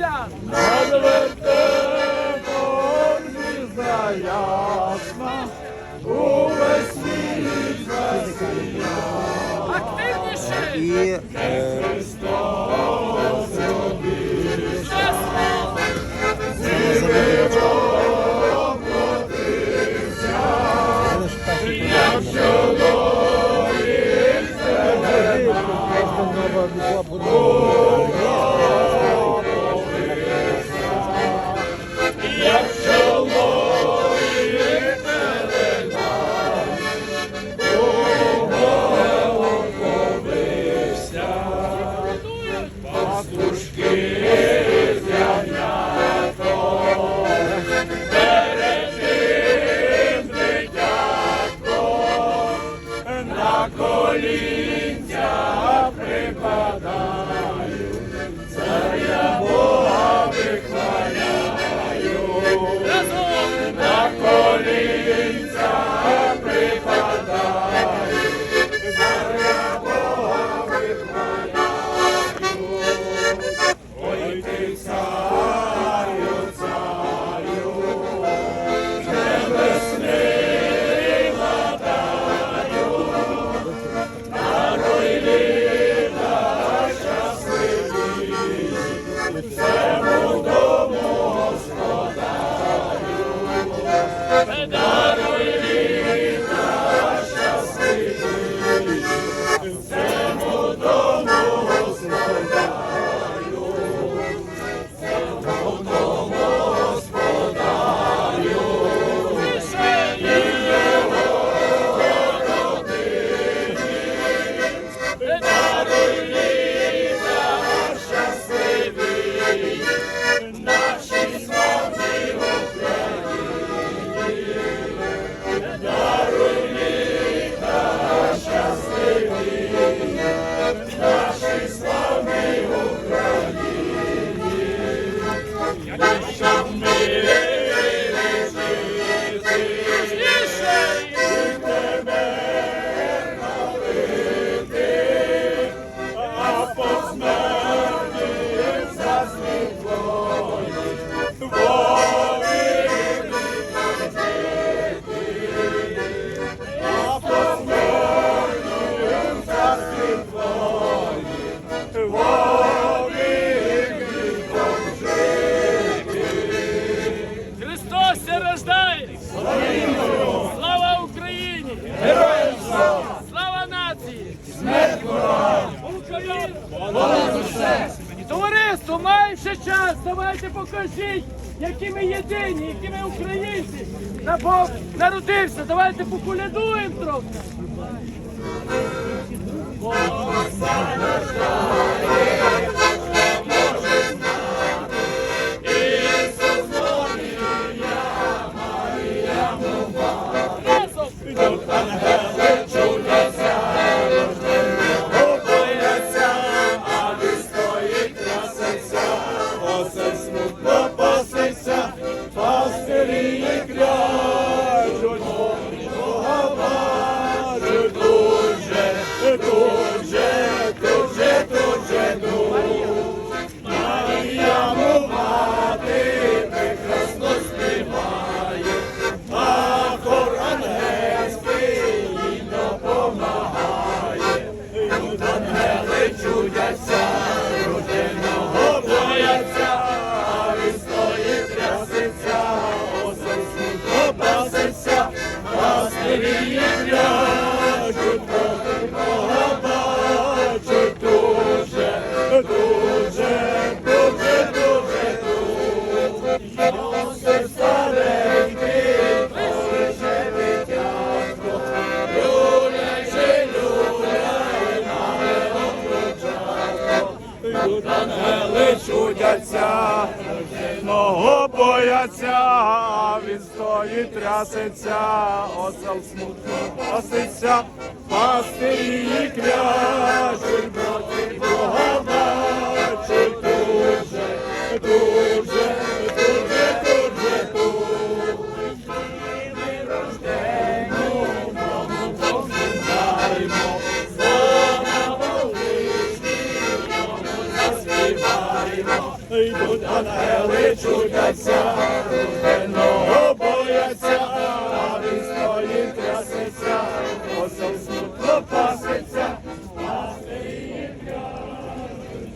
Піднімся! звізда ясна, у весні засія. Активніше! І... Е, Має ще час, давайте покажіть, які ми єдині, які ми українці. На Бог народився. Давайте покулядуємо. трохи. Бог бояться, мого бояться, він стоїть, трясеться, осел смутно паситься, пастирі кляжуть, проти Бога бачу. йдуть ангели чудяться, рожденого